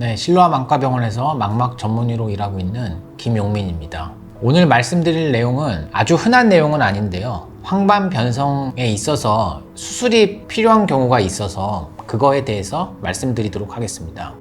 네, 실로아 망과병원에서 망막 전문의로 일하고 있는 김용민입니다. 오늘 말씀드릴 내용은 아주 흔한 내용은 아닌데요. 황반 변성에 있어서 수술이 필요한 경우가 있어서 그거에 대해서 말씀드리도록 하겠습니다.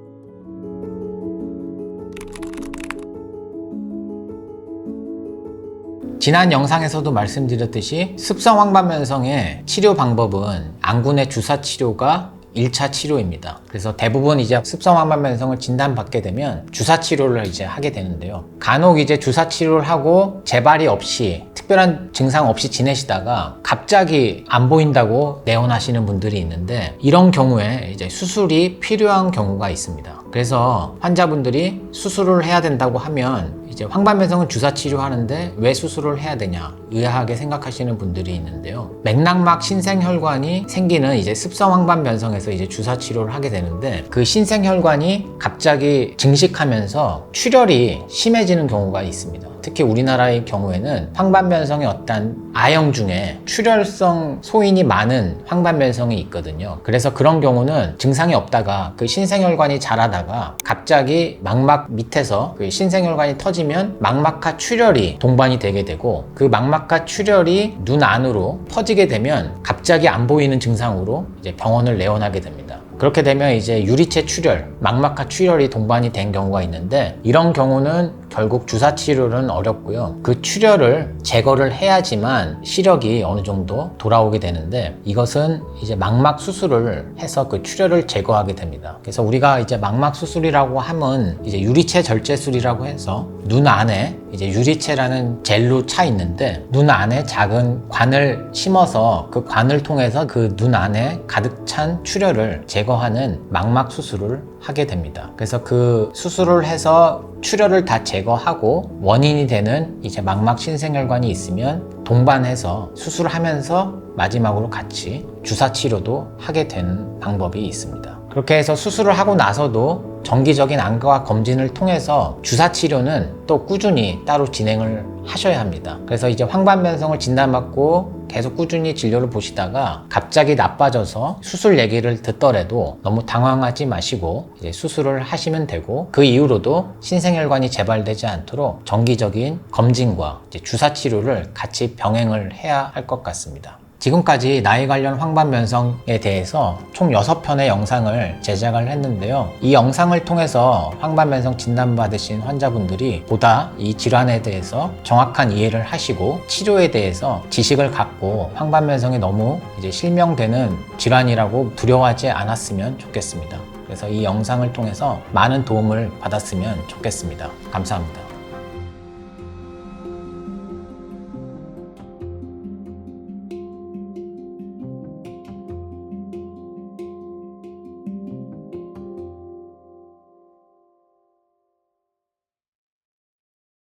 지난 영상에서도 말씀드렸듯이 습성 황반변성의 치료 방법은 안군의 주사 치료가 1차 치료입니다. 그래서 대부분 이제 습성 황반변성을 진단받게 되면 주사 치료를 이제 하게 되는데요. 간혹 이제 주사 치료를 하고 재발이 없이 특별한 증상 없이 지내시다가 갑자기 안 보인다고 내원하시는 분들이 있는데 이런 경우에 이제 수술이 필요한 경우가 있습니다. 그래서 환자분들이 수술을 해야 된다고 하면 이제 황반변성은 주사 치료하는데 왜 수술을 해야 되냐 의아하게 생각하시는 분들이 있는데요. 맥락막 신생혈관이 생기는 이제 습성 황반변성에서 이제 주사 치료를 하게 되는데 그 신생혈관이 갑자기 증식하면서 출혈이 심해지는 경우가 있습니다. 특히 우리나라의 경우에는 황반변성의 어떤 아형 중에 출혈성 소인이 많은 황반변성이 있거든요. 그래서 그런 경우는 증상이 없다가 그 신생혈관이 자라다가 갑자기 망막 밑에서 그 신생혈관이 터지면 망막하 출혈이 동반이 되게 되고 그 망막하 출혈이 눈 안으로 퍼지게 되면 갑자기 안 보이는 증상으로 이제 병원을 내원하게 됩니다. 그렇게 되면 이제 유리체 출혈, 망막하 출혈이 동반이 된 경우가 있는데 이런 경우는 결국 주사 치료는 어렵고요. 그 출혈을 제거를 해야지만 시력이 어느 정도 돌아오게 되는데 이것은 이제 망막 수술을 해서 그 출혈을 제거하게 됩니다. 그래서 우리가 이제 망막 수술이라고 하면 이제 유리체 절제술이라고 해서 눈 안에 이제 유리체라는 젤로 차 있는데 눈 안에 작은 관을 심어서 그 관을 통해서 그 눈 안에 가득 찬 출혈을 제거하는 망막 수술을 하게 됩니다. 그래서 그 수술을 해서 출혈을 다 제거하고 원인이 되는 이제 망막 신생혈관이 있으면 동반해서 수술을 하면서 마지막으로 같이 주사 치료도 하게 되는 방법이 있습니다. 그렇게 해서 수술을 하고 나서도 정기적인 안과 검진을 통해서 주사 치료는 또 꾸준히 따로 진행을 하셔야 합니다. 그래서 이제 황반변성을 진단받고 계속 꾸준히 진료를 보시다가 갑자기 나빠져서 수술 얘기를 듣더라도 너무 당황하지 마시고 이제 수술을 하시면 되고 그 이후로도 신생혈관이 재발되지 않도록 정기적인 검진과 주사 치료를 같이 병행을 해야 할 것 같습니다. 지금까지 나이 관련 황반변성에 대해서 총 6편의 영상을 제작을 했는데요. 이 영상을 통해서 황반변성 진단받으신 환자분들이 보다 이 질환에 대해서 정확한 이해를 하시고 치료에 대해서 지식을 갖고 황반변성이 너무 이제 실명되는 질환이라고 두려워하지 않았으면 좋겠습니다. 그래서 이 영상을 통해서 많은 도움을 받았으면 좋겠습니다. 감사합니다.